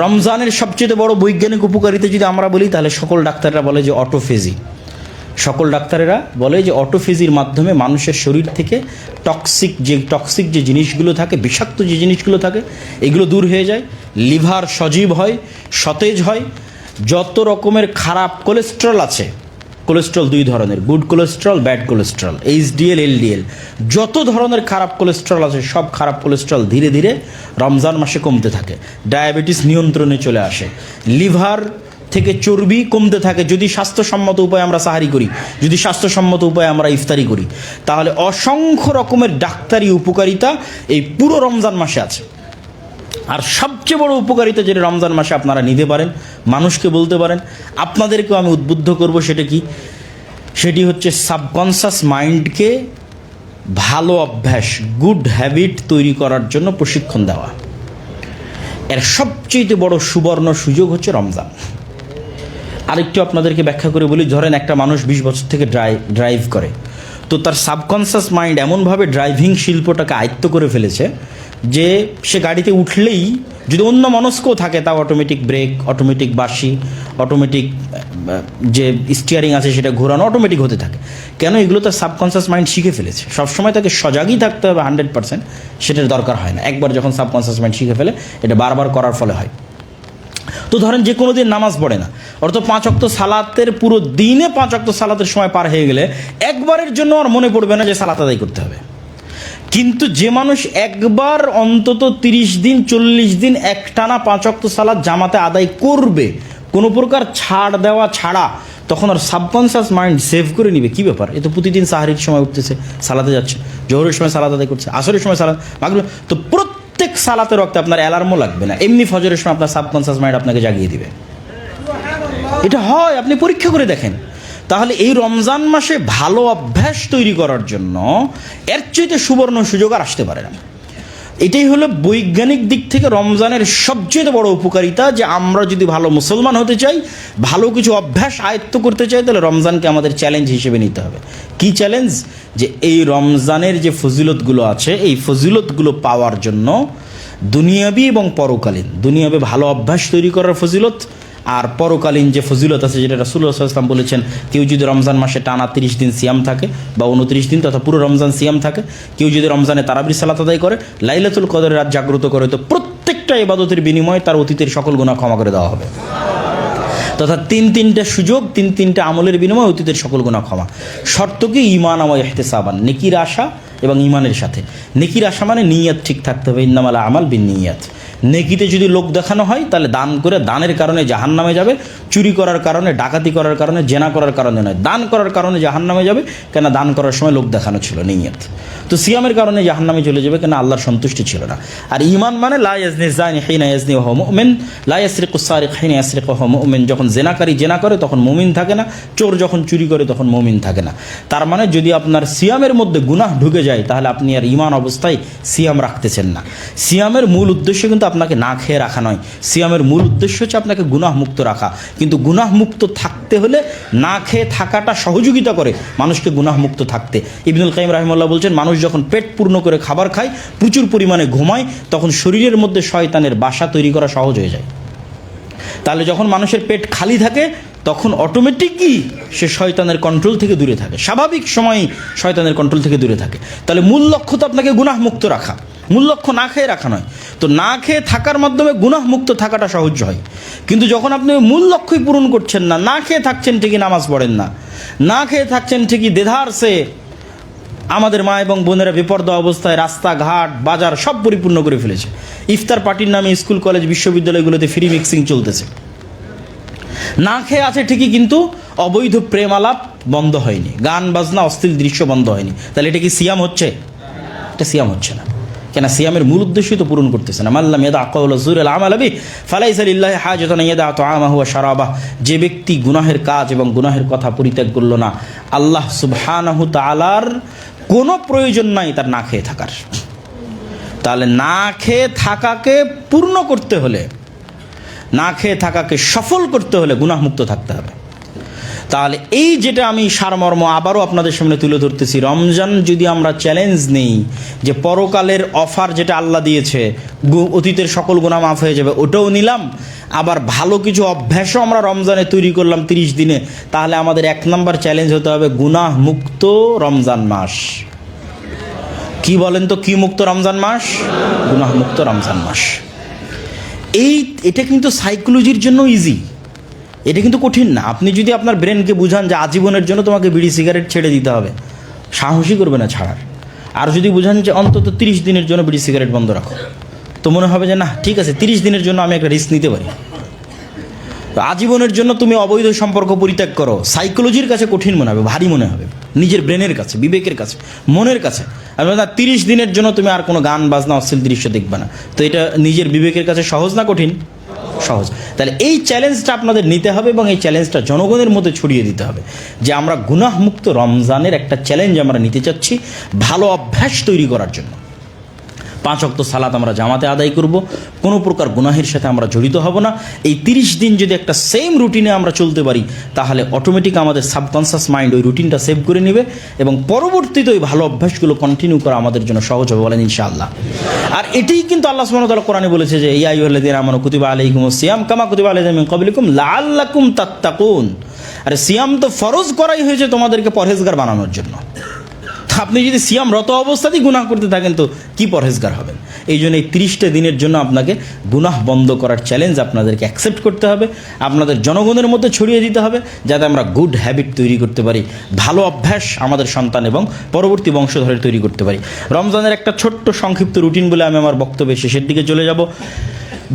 রমজানের সবচেয়ে বড় বৈজ্ঞানিক উপকারিতা যদি আমরা বলি, তাহলে সকল ডাক্তাররা বলে যে অটোফেজি সকল ডাক্তারেরা বলে যে অটোফেজির মাধ্যমে মানুষের শরীর থেকে টক্সিক যে টক্সিক যে জিনিসগুলো থাকে, বিষাক্ত যে জিনিসগুলো থাকে, এগুলো দূর হয়ে যায়, লিভার সজীব হয়, সতেজ হয়, যত রকমের খারাপ কোলেস্ট্রল আছে কোলেস্ট্রল দুই ধরনের good cholesterol bad cholesterol HDL LDL যত ধরনের খারাপ কোলেস্ট্রল আছে, সব খারাপ কোলেস্ট্রল ধীরে ধীরে রমজান মাসে কমতে থাকে। ডায়াবেটিস নিয়ন্ত্রণে চলে আসে। লিভার থেকে চর্বি কমতে থাকে। যদি স্বাস্থ্যসম্মত উপায়ে আমরা সাহারি করি, যদি স্বাস্থ্যসম্মত উপায়ে আমরা ইফতারি করি, তাহলে অসংখ্য রকমের ডাক্তারি উপকারিতা এই পুরো রমজান মাসে আছে। আর সবচেয়ে বড় উপকারিতা যেটা রমজান মাসে আপনারা নিতে পারেন, মানুষকে বলতে পারেন, আপনাদেরকেও আমি উদ্বুদ্ধ করব সেটা কি? সেটি হচ্ছে সাবকনসাস মাইন্ডকে ভালো অভ্যাস গুড হ্যাবিট তৈরি করার জন্য প্রশিক্ষণ দেওয়া। এর সবচেয়ে বড় সুবর্ণ সুযোগ হচ্ছে রমজান। আরেকটু আপনাদেরকে ব্যাখ্যা করে বলি, ধরেন একটা মানুষ বিশ বছর থেকে ড্রাইভ ড্রাইভ করে, তো তার সাবকনসাস মাইন্ড এমনভাবে ড্রাইভিং শিল্পটাকে আয়ত্ত করে ফেলেছে যে সে গাড়িতে উঠলেই যদি অন্য মনস্কও থাকে তা অটোমেটিক ব্রেক অটোমেটিক বাসি অটোমেটিক যে স্টিয়ারিং আছে সেটা ঘোরানো অটোমেটিক হতে থাকে। কেন এগুলো তার সাবকনসাস মাইন্ড শিখে ফেলেছে? সবসময় তাকে সজাগই থাকতে হবে হান্ড্রেড পার্সেন্ট সেটার দরকার হয় না। একবার যখন সাবকনসাস মাইন্ড শিখে ফেলে, এটা বারবার করার ফলে হয়। তো ধরেন যে কোনো দিন নামাজ পড়ে না অর্থাৎ পাঁচ অক্ত সালাতের পুরো দিনে পাঁচ অক্ত সালাতের সময় পার হয়ে গেলে একবারের জন্য আর মনে পড়বে না যে সালাত আদায় করতে হবে। কিন্তু যে মানুষ একবার অন্তত তিরিশ দিন, চল্লিশ দিন একটানা পাঁচ অক্ত সালাত জামাতে আদায় করবে, কোনো প্রকার ছাড় দেওয়া ছাড়া, তখন আর সাবকনসিয়াস মাইন্ড সেভ করে নিবে। কী ব্যাপার? এ তো প্রতিদিন সাহারির সময় উঠতেছে, সালাতে যাচ্ছে, জোহরের সময় সালাদ আদায় করছে, আসরের সময় সালাত মাগরিব তো প্রত্যেক সালাতে রক্তে আপনার অ্যালার্মও লাগবে না। এমনি ফজরের সময় আপনার সাবকনসিয়াস মাইন্ড আপনাকে জাগিয়ে দিবে। এটা হয়, আপনি পরীক্ষা করে দেখেন। তাহলে এই রমজান মাসে ভালো অভ্যাস তৈরি করার জন্য এর চাইতে সুবর্ণ সুযোগ আর আসতে পারে না। এটাই হলো বৈজ্ঞানিক দিক থেকে রমজানের সবচেয়ে বড় উপকারিতা যে আমরা যদি ভালো মুসলমান হতে চাই, ভালো কিছু অভ্যাস আয়ত্ত করতে চাই, তাহলে রমজানকে আমাদের চ্যালেঞ্জ হিসেবে নিতে হবে। কি চ্যালেঞ্জ যে এই রমজানের যে ফজিলতগুলো আছে, এই ফজিলতগুলো পাওয়ার জন্য দুনিয়াবি এবং পরকালীন, দুনিয়াবে ভালো অভ্যাস তৈরি করার ফজিলত আর পরকালীন যে ফজিলত আছে, যেটা রাসুল্লাহ ইসলাম বলেছেন, কেউ যদি রমজান মাসে টানা তিরিশ দিন সিয়াম থাকে বা উনত্রিশ দিন, তথা পুরো রমজান সিয়াম থাকে, কেউ যদি রমজানে তারাবির সালাত আদায় করে, লাইলাতুল কদরের রাত জাগ্রত করে, তো প্রত্যেকটা ইবাদতের বিনিময়ে তার অতীতের সকল গুণা ক্ষমা করে দেওয়া হবে। তথা তিন তিনটা সুযোগ, তিন তিনটা আমলের বিনিময়ে অতীতের সকল গুণা ক্ষমা। শর্ত কি? ইমান আমায় সাবান নেকির আশা এবং ইমানের সাথে। নেকির আশা মানে নিয়াত ঠিক থাকতে হবে, ইন্নামালা আমাল বিন নিয়াত। নেকিতে যদি লোক দেখানো হয়, তাহলে দান করে দানের কারণে জাহান নামে যাবে, চুরি করার কারণে, ডাকাতি করার কারণে, জেনা করার কারণে নয়। দান করার কারণে জাহান নামে যাবে, কেন দান করার সময় লোক দেখানো ছিল, নিয়ত। তো সিয়ামের কারণে জাহান নামে চলে যাবে, কেন আল্লাহর সন্তুষ্টি ছিল না। আর ইমান মানে যখন জেনাকারী জেনা করে, তখন মুমিন থাকে না। চোর যখন চুরি করে, তখন মুমিন থাকে না। তার মানে যদি আপনার সিয়ামের মধ্যে গুনাহ ঢুকে যায়, তাহলে আপনি আর ইমান অবস্থায় সিয়াম রাখতেছেন না। সিয়ামের মূল উদ্দেশ্য কিন্তু আপনাকে না খেয়ে রাখা নয়। সিয়ামের মূল উদ্দেশ্য হচ্ছে আপনাকে গুনাহ মুক্ত রাখা। কিন্তু গুনাহ মুক্ত থাকতে হলে না খেয়ে থাকাটা সহযোগিতা করে মানুষকে গুনাহ মুক্ত থাকতে। ইবনুল কাইম রাহিমুল্লাহ বলছেন, মানুষ যখন পেট পূর্ণ করে খাবার খায়, প্রচুর পরিমাণে ঘুমায়, তখন শরীরের মধ্যে শয়তানের বাসা তৈরি করা সহজ হয়ে যায়। তাহলে যখন মানুষের পেট খালি থাকে, তখন অটোমেটিকই সে শয়তানের কন্ট্রোল থেকে দূরে থাকে। স্বাভাবিক সময়ই শয়তানের কন্ট্রোল থেকে দূরে থাকে। তাহলে মূল লক্ষ্য তো আপনাকে গুনাহ মুক্ত রাখা। মূল লক্ষ্য না খেয়ে রাখা নয়। তো না খেয়ে থাকার মাধ্যমে গুনাহ মুক্ত থাকাটা সহজ হয়। কিন্তু যখন আপনি মূল লক্ষ্যই পূরণ করছেন না না খেয়ে থাকছেন ঠিকই নামাজ পড়েন না না খেয়ে থাকছেন ঠিকই দেধার সে আমাদের মা এবং বোনেরা বিপর্দ অবস্থায় রাস্তাঘাট, বাজার সব পরিপূর্ণ করে ফেলেছে। ইফতার পার্টির নামে স্কুল, কলেজ, বিশ্ববিদ্যালয়গুলোতে ফ্রি মিক্সিং চলতেছে। না খেয়ে আছে ঠিকই কিন্তু অবৈধ প্রেম আলাপ বন্ধ হয়নি। গান, বাজনা অস্থির দৃশ্য বন্ধ হয়নি। তাহলে এটা কি সিয়াম হচ্ছে? এটা সিয়াম হচ্ছে না। কেন সিয়ামের মূল উদ্দেশ্যই তো পূরণ করতেছে না। মাল্লাম ইয়াদা আকাউল জুর আল আমাল আবি ফালাই সালিল্লাহ হাজতন ইয়াদা তো আমাহুয়া সারাবাহ যে ব্যক্তি গুনাহের কাজ এবং গুনাহের কথা পরিত্যাগ করল না, আল্লাহ সুবহানাহু তাআলার কোনো প্রয়োজন নাই তার না খেয়ে থাকার। তাহলে না খেয়ে থাকাকে পূর্ণ করতে হলে, না খেয়ে থাকাকে সফল করতে হলে গুনাহমুক্ত থাকতে হবে। তাহলে এই যেটা আমি সারমর্ম আবারও আপনাদের সামনে তুলে ধরতেছি, রমজান যদি আমরা চ্যালেঞ্জ নেই, যে পরকালের অফার যেটা আল্লাহ দিয়েছে অতীতের সকল গুণা মাফ হয়ে যাবে, ওটাও নিলাম, আবার ভালো কিছু অভ্যাসও আমরা রমজানে তৈরি করলাম তিরিশ দিনে, তাহলে আমাদের এক নম্বর চ্যালেঞ্জ হতে হবে গুনাহ মুক্ত রমজান মাস। কি বলেন তো, কি মুক্ত রমজান মাস? গুনাহ মুক্ত রমজান মাস। এই, এটা কিন্তু সাইকোলজির জন্য ইজি এটা কিন্তু কঠিন না। আপনি যদি আপনার ব্রেনকে বুঝান যে আজীবনের জন্য তোমাকে বিড়ি সিগারেট ছেড়ে দিতে হবে সাহসী করবে না ছাড়ার। আর যদি বুঝান যে অন্তত তিরিশ দিনের জন্য বিড়ি সিগারেট বন্ধ রাখো, তো মনে হবে যে না, ঠিক আছে, তিরিশ দিনের জন্য আমি একটা রিস্ক নিতে পারি। তো আজীবনের জন্য তুমি অবৈধ সম্পর্ক পরিত্যাগ করো। সাইকোলজির কাছে কঠিন মনে হবে, ভারী মনে হবে। নিজের ব্রেনের কাছে, বিবেকের কাছে, মনের কাছে। না, তিরিশ দিনের জন্য তুমি আর কোনো গান, বাজনা, অশ্লীল দৃশ্য দেখবে না। তো এটা নিজের বিবেকের কাছে সহজ না কঠিন? সহজ। তাহলে এই চ্যালেঞ্জটা আপনাদের নিতে হবে এবং এই চ্যালেঞ্জটা জনগণের মধ্যে ছড়িয়ে দিতে হবে যে আমরা গুনাহমুক্ত রমজানের একটা চ্যালেঞ্জ আমরা নিতে চাচ্ছি, ভালো অভ্যাস তৈরি করার জন্য। পাঁচ অক্ত সালাত আমরা জামাতে আদায় করব। কোনো প্রকার গুনাহের সাথে আমরা জড়িত হব না। এই তিরিশ দিন যদি একটা সেম রুটিনে আমরা চলতে পারি, তাহলে অটোমেটিক আমাদের সাবকনসিয়াস মাইন্ড ওই রুটিনটা সেভ করে নেবে এবং পরবর্তীতে ওই ভালো অভ্যাসগুলো কন্টিনিউ করা আমাদের জন্য সহজ হবে বলেন ইনশাআল্লাহ। আর এটাই কিন্তু আল্লাহ তাআলা কোরআনে বলেছে যে, ইয়া আইয়ুহাল্লাযীনা আমানু কুতিবা আলাইকুমুস সিয়াম কামা কুতিবা আলাইহিম মিন ক্বাবলিকুম লাআল্লাকুম তাত্তাকুন। আরে সিয়াম তো ফরজ করাই হয়েছে তোমাদেরকে পরহেজগার বানানোর জন্য। আপনি যদি সিয়াম রত অবস্থাতেই গুনাহ করতে থাকেন তো কি পরহেজগার হবেন? এই জন্য এই তিরিশটা দিনের জন্য আপনাকে গুনাহ বন্ধ করার চ্যালেঞ্জ আপনাদেরকে অ্যাকসেপ্ট করতে হবে। আপনাদের জনগণের মধ্যে ছড়িয়ে দিতে হবে যাতে আমরা গুড হ্যাবিট তৈরি করতে পারি, ভালো অভ্যাস আমাদের সন্তান এবং পরবর্তী বংশধরের তৈরি করতে পারি। রমজানের একটা ছোট্ট সংক্ষিপ্ত রুটিন বলে আমি আমার বক্তব্যের শেষের দিকে চলে যাব।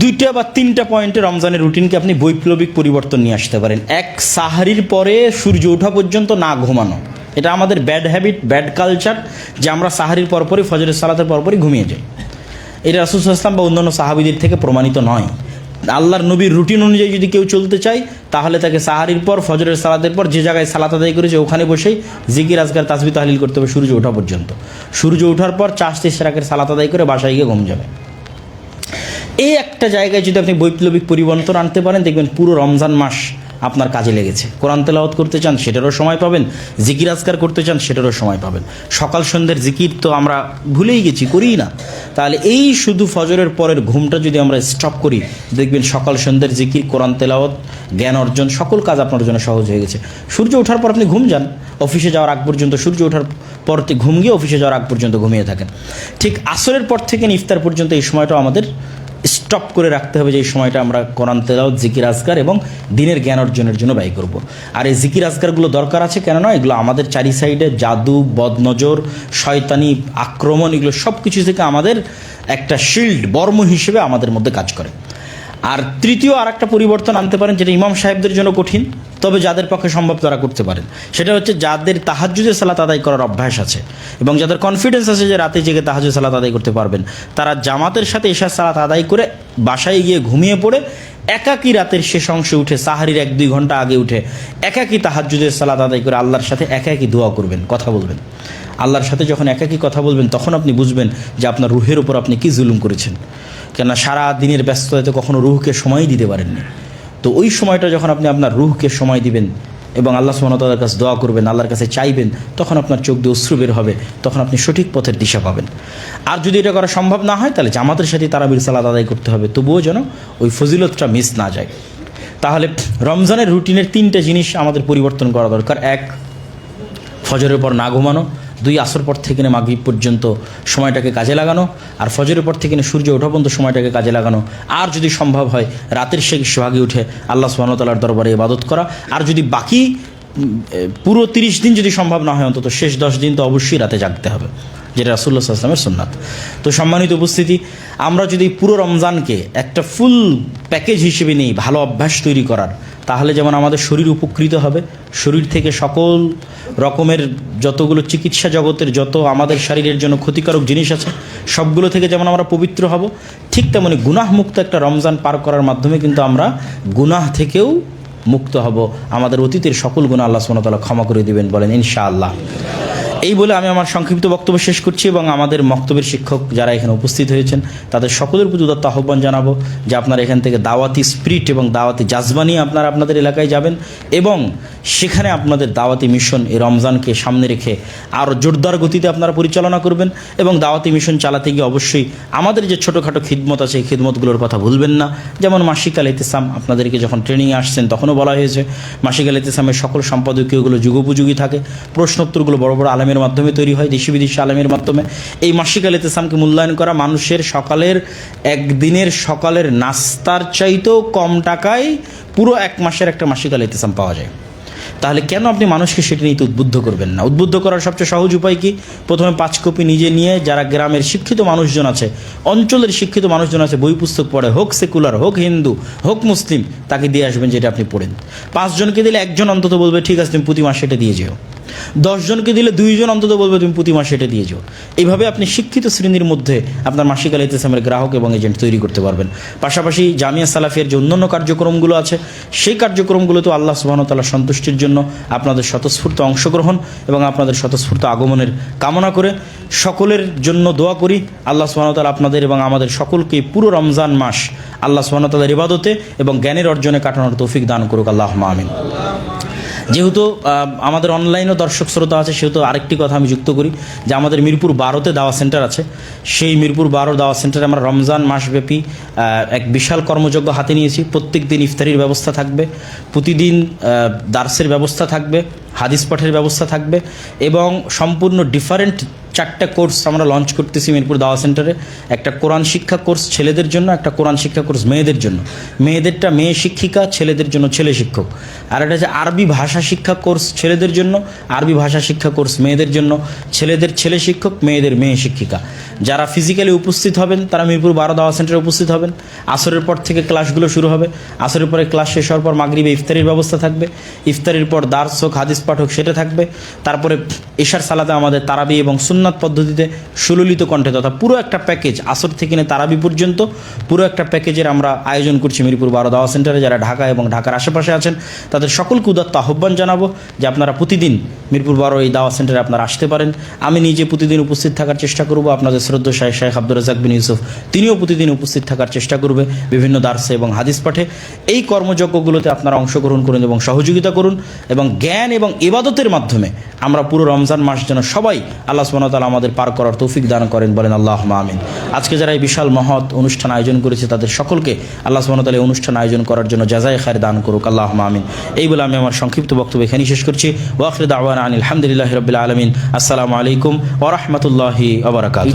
দুইটা বা তিনটা পয়েন্টে রমজানের রুটিনকে আপনি বৈপ্লবিক পরিবর্তন নিয়ে আসতে পারেন। এক, সাহারির পরে সূর্য ওঠা পর্যন্ত না ঘুমানো। এটা আমাদের ব্যাড হ্যাবিট ব্যাড কালচার যে আমরা সাহারির পরপরই, ফজরের সালাতের পরপরই ঘুমিয়ে যাই। এটা রাসুল ইসলাম বা অন্যান্য সাহাবিদের থেকে প্রমাণিত নয়। আল্লাহর নবীর রুটিন অনুযায়ী যদি কেউ চলতে চায়, তাহলে তাকে সাহারির পর, ফজরের সালাতের পর, যে জায়গায় সালাত আদায় করেছে, ওখানে বসেই জিকির আজগার তাসবি তাহলিল করতে হবে সূর্য ওঠা পর্যন্ত। সূর্য ওঠার পর চাষতে সেরাকের সালাত আদায় করে বাসায় গিয়ে ঘুম যাবে। এই একটা জায়গায় যদি আপনি বৈপ্লবিক পরিবর্তন আনতে পারেন, দেখবেন পুরো রমজান মাস আপনার কাজে লেগেছে। কোরআন তেলাওয়াত করতে চান, সেটারও সময় পাবেন। জিকির আজকার করতে চান, সেটারও সময় পাবেন। সকাল সন্ধ্যের জিকির তো আমরা ভুলেই গেছি করিই না। তাহলে এই শুধু ফজরের পরের ঘুমটা যদি আমরা স্টপ করি, দেখবেন সকাল সন্ধ্যের জিকির, কোরআন তেলাওয়াত, জ্ঞান অর্জন, সকল কাজ আপনার জন্য সহজ হয়ে গেছে। সূর্য ওঠার পর আপনি ঘুম যান। অফিসে যাওয়ার আগ পর্যন্ত সূর্য ওঠার পর ঘুম গিয়ে অফিসে যাওয়ার আগ পর্যন্ত ঘুমিয়ে থাকেন। ঠিক আসরের পর থেকে ইফতার পর্যন্ত এই সময়টাও আমাদের স্টপ করে রাখতে হবে যে এই সময়টা আমরা কোরআন তেলাও জিকির, আজকার এবং দিনের জ্ঞান অর্জনের জন্য ব্যয় করব। আর এই জিকির, আজকারগুলো দরকার আছে কেননা এগুলো আমাদের চারি সাইডে জাদু, বদনজর, শয়তানি আক্রমণ, এগুলো সব কিছু থেকে আমাদের একটা শিল্ড বর্ম হিসেবে আমাদের মধ্যে কাজ করে। আর তৃতীয় আর একটা পরিবর্তন আনতে পারেন, যেটা ইমাম সাহেবদের জন্য কঠিন। তবে যাদের পক্ষে সম্ভব তারা করতে পারেন। সেটা হচ্ছে যাদের তাহাজুদের সালাত আদায় করার অভ্যাস আছে এবং যাদের কনফিডেন্স আছে যে রাতে জেগে তাহাজুদ সালাত আদায় করতে পারবেন, তারা জামাতের সাথে এশার সালাত আদায় করে বাসায় গিয়ে ঘুমিয়ে পড়ে একাকী রাতের শেষ অংশে উঠে সাহারির এক দুই ঘণ্টা আগে উঠে একাকী তাহাজুদের সালাত আদায় করে আল্লাহর সাথে একাকী দোয়া করবেন, কথা বলবেন। আল্লাহর সাথে যখন একাকী কথা বলবেন, তখন আপনি বুঝবেন যে আপনার রুহের উপর আপনি কি জুলুম করেছেন। কেননা সারা দিনের ব্যস্ততাতে কখনো রুহকে সময় দিতে পারেননি। তো ওই সময়টা যখন আপনি আপনার রুহকে সময় দিবেন এবং আল্লাহ সুমনতার কাছে দোয়া করবেন, আল্লাহর কাছে চাইবেন, তখন আপনার চোখ দিয়ে অশ্রু বের হবে, তখন আপনি সঠিক পথের দিশা পাবেন। আর যদি এটা করা সম্ভব না হয়, তাহলে জামাতের সাথে তারাবির সালাদ আদায় করতে হবে। তবুও যেন ওই ফজিলতটা মিস না যায়। তাহলে রমজানের রুটিনের তিনটে জিনিস আমাদের পরিবর্তন করা দরকার। এক, ফজরের পর না ঘুমানো। দুই আসর পর থেকে কিনে মাগরিব পর্যন্ত সময়টাকে কাজে লাগানো, আর ফজরের পর থেকে নিয়ে সূর্য ওঠা পর্যন্ত সময়টাকে কাজে লাগানো। আর যদি সম্ভব হয়, রাতের শেষ সোহাগে উঠে আল্লাহ সুবাহতালার দরবারে ইবাদত করা। আর যদি বাকি পুরো তিরিশ দিন যদি সম্ভব না হয়, অন্তত শেষ দশ দিন তো অবশ্যই রাতে জাগতে হবে। যেটা রাসুল্লাহ আসলামের সুন্নাত। তো সম্মানিত উপস্থিতি, আমরা যদি পুরো রমজানকে একটা ফুল প্যাকেজ হিসেবে নিই, ভালো অভ্যাস তৈরি করার, তাহলে যেমন আমাদের শরীর উপকৃত হবে, শরীর থেকে সকল রকমের যতগুলো চিকিৎসা জগতের যত আমাদের শরীরের জন্য ক্ষতিকারক জিনিস আছে, সবগুলো থেকে যেমন আমরা পবিত্র হব, ঠিক তেমনি গুনাহমুক্ত একটা রমজান পার করার মাধ্যমে কিন্তু আমরা গুনাহ থেকেও মুক্ত হব। আমাদের অতীতের সকল গুণা আল্লাহ সুমতলা ক্ষমা করে দিবেন বলেন, ইনশাআল্লাহ। এই বলে আমি আমার সংক্ষিপ্ত বক্তব্য শেষ করছি এবং আমাদের বক্তব্যের শিক্ষক যারা এখানে উপস্থিত হয়েছেন, তাদের সকলের প্রতি উদাত্ত আহ্বান জানাব যে আপনারা এখান থেকে দাওয়াতি স্পিরিট এবং দাওয়াতি জাজবা নিয়ে আপনারা আপনাদের এলাকায় যাবেন এবং সেখানে আপনাদের দাওয়াতি মিশন এই রমজানকে সামনে রেখে আরও জোরদার গতিতে আপনারা পরিচালনা করবেন এবং দাওয়াতি মিশন চালাতে গিয়ে অবশ্যই আমাদের যে ছোটোখাটো খিদমত আছে, এই খিদমতগুলোর কথা ভুলবেন না। যেমন মাসিক আল ইতেসাম, আপনাদেরকে যখন ট্রেনিংয়ে আসছেন তখনও বলা হয়েছে মাসিক আল ইতেসামের সকল সম্পাদকীয়গুলো যুগোপযোগী থাকে, প্রশ্নোত্তরগুলো বড় বড় আলেমের মাধ্যমে তৈরি হয় দেশি বিদেশি আলেমের মাধ্যমে। এই মাসিক আল ইতেসামকে মূল্যায়ন করা মানুষের সকালের, একদিনের সকালের নাস্তার চাইতেও কম টাকায় পুরো এক মাসের একটা মাসিক আল ইতেসাম পাওয়া যায়। তাহলে কেন আপনি মানুষকে সেটা নিতে উদ্বুদ্ধ করবেন না? উদ্বুদ্ধ করার সবচেয়ে সহজ উপায় কি? প্রথমে পাঁচ কপি নিজে নিয়ে যারা গ্রামের শিক্ষিত মানুষজন আছে, অঞ্চলের শিক্ষিত মানুষজন আছে, বই পুস্তক পড়ে, হোক সেকুলার, হোক হিন্দু, হোক মুসলিম, তাকে দিয়ে আসবেন যেটা আপনি পড়েন। পাঁচজনকে দিলে একজন অন্তত বলবে, ঠিক আছে, তুমি প্রতি মাসে এটা দিয়ে যেও। দশজনকে দিলে দুইজন অন্তত বলবে, তুমি প্রতি মাসে এটা দিয়ে যাও এইভাবে আপনি শিক্ষিত শ্রেণির মধ্যে আপনার মাসিক আল ইতিসামের গ্রাহক এবং এজেন্ট তৈরি করতে পারবেন। পাশাপাশি জামিয়া সালাফিয়ার যে অন্যান্য কার্যক্রমগুলো আছে, সেই কার্যক্রমগুলোতেও আল্লাহ সুবাহতাল্লাহ সন্তুষ্টির জন্য আপনাদের স্বতঃস্ফূর্ত অংশগ্রহণ এবং আপনাদের স্বতঃস্ফূর্ত আগমনের কামনা করে সকলের জন্য দোয়া করি। আল্লাহ সুবাহতাল আপনাদের এবং আমাদের সকলকে পুরো রমজান মাস আল্লাহ সুবাহতাল্লাহর ইবাদতে এবং জ্ঞানের অর্জনে কাটানোর তৌফিক দান করুক। আল্লাহ আমিন। যেহেতু আমাদের অনলাইনও দর্শক শ্রোতা আছে, সেহেতু আরেকটি কথা আমি যুক্ত করি যে আমাদের মিরপুর বারোতে দাওয়া সেন্টার আছে। সেই মিরপুর বারো দাওয়া সেন্টারে আমরা রমজান মাসব্যাপী এক বিশাল কর্মযজ্ঞ হাতে নিয়েছি। প্রত্যেক দিন ইফতারির ব্যবস্থা থাকবে। প্রতিদিন দার্সের ব্যবস্থা থাকবে। হাদিস পাঠের ব্যবস্থা থাকবে এবং সম্পূর্ণ ডিফারেন্ট চারটা কোর্স আমরা লঞ্চ করতেছি মিরপুর দাওয়া সেন্টারে একটা কোরআন শিক্ষা কোর্স ছেলেদের জন্য, একটা কোরআন শিক্ষা কোর্স মেয়েদের জন্য। মেয়েদেরটা মেয়ে শিক্ষিকা, ছেলেদের জন্য ছেলে শিক্ষক। আর একটা হচ্ছে আরবি ভাষা শিক্ষা কোর্স ছেলেদের জন্য, আরবি ভাষা শিক্ষা কোর্স মেয়েদের জন্য। ছেলেদের ছেলে শিক্ষক, মেয়েদের মেয়ে শিক্ষিকা। যারা ফিজিক্যালি উপস্থিত হবেন, তারা মিরপুর বারো দাওয়া সেন্টারে উপস্থিত হবেন। আসরের পর থেকে ক্লাসগুলো শুরু হবে। আসরের পরে ক্লাস শেষ হওয়ার পর মাগরিবে ইফতারির ব্যবস্থা থাকবে। ইফতারির পর দার্স হোক, হাদিস পাঠ হোক সেটা থাকবে। তারপরে এশার সালাতে আমাদের তারাবি এবং সুন্নাত পদ্ধতিতে সুললিত কণ্ঠে তথা পুরো একটা প্যাকেজ আসর থেকে নিয়ে তারাবি পর্যন্ত পুরো একটা প্যাকেজের আমরা আয়োজন করছি মিরপুর বারো দাওয়া সেন্টারে। যারা ঢাকা এবং ঢাকার আশেপাশে আছেন, তাদের সকলকে উদাত্ত আহ্বান জানাব যে আপনারা প্রতিদিন মিরপুর বারো এই দাওয়া সেন্টারে আপনারা আসতে পারেন। আমি নিজে প্রতিদিন উপস্থিত থাকার চেষ্টা করব। আপনাদের শ্রদ্ধ শাহ শাহ আব্দুর রাজাক বিন ইউসুফ, তিনিও প্রতিদিন উপস্থিত থাকার চেষ্টা করবে বিভিন্ন দার্সে এবং হাদিস পাঠে। এই কর্মযজ্ঞগুলোতে আপনারা অংশগ্রহণ করুন এবং সহযোগিতা করুন এবং জ্ঞান এবং ইবাদতের মাধ্যমে আমরা পুরো রমজান মাস যেন সবাই আল্লাহ সুবহানাহু আমাদের পার করার তৌফিক দান করেন বলেন আল্লাহ আমিন। আজকে যারা এই বিশাল মহৎ অনুষ্ঠান আয়োজন করেছে, তাদের সকলকে আল্লাহ সুবহানাহু এই অনুষ্ঠান আয়োজন করার জন্য জাজায় খায়ের দান করুক আল্লাহ আমিন। এই বলে আমি আমার সংক্ষিপ্ত বক্তব্য এখানেই শেষ করছি। ওয়াখির দাওয়ান আলহামদুলিল্লাহ রবিল আলমিন। আসসালামু আলাইকুম ওরহমতুল্লাহি ওবরাকাত